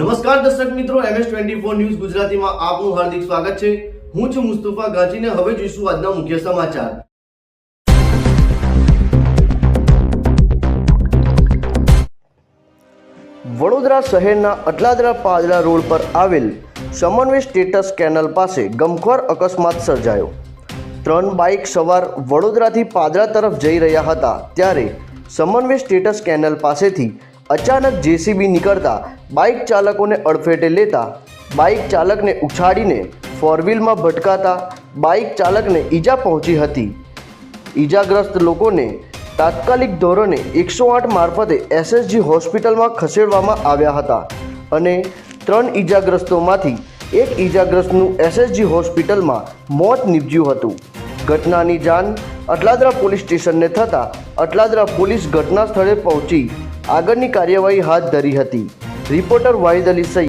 નમસ્કાર દર્શક મિત્રો એમએસ ટ્વેન્ટી ફોર ન્યૂઝ ગુજરાતીમાં આપનું હાર્દિક સ્વાગત છે. હું છું મુસ્તફા ગાજીને હવે જોઈશું આજના મુખ્ય સમાચાર. વડોદરા શહેરના અટલાદરા પાદરા રોડ પર આવેલ સમન્વય સ્ટેટસ કેનલ પાસે ગમખ્વાર અકસ્માત સર્જાયો. ત્રણ બાઇક સવાર વડોદરાથી પાદરા તરફ જઈ રહ્યા હતા, ત્યારે સમન્વય સ્ટેટસ કેનલ પાસેથી અચાનક જેસીબી નીકળતા બાઇક ચાલકોને અડફેટે લેતા બાઇક ચાલકને ઉછાળીને ફોરવ્હીલમાં ભટકાતા બાઇક ચાલકને ઈજા પહોંચી હતી. ઈજાગ્રસ્ત લોકોને તાત્કાલિક ધોરણે એકસો આઠ મારફતે એસએસજી હોસ્પિટલમાં ખસેડવામાં આવ્યા હતા અને ત્રણ ઈજાગ્રસ્તોમાંથી એક ઈજાગ્રસ્તનું એસએસજી હોસ્પિટલમાં મોત નીપજ્યું હતું. ઘટનાની જાણ અટલાદરા પોલીસ સ્ટેશનને થતાં અટલાદરા પોલીસ ઘટના સ્થળે પહોંચી આગળની કાર્યવાહી હાથ ધરી હતી. રિપોર્ટર વાહિદ અલી સૈયદ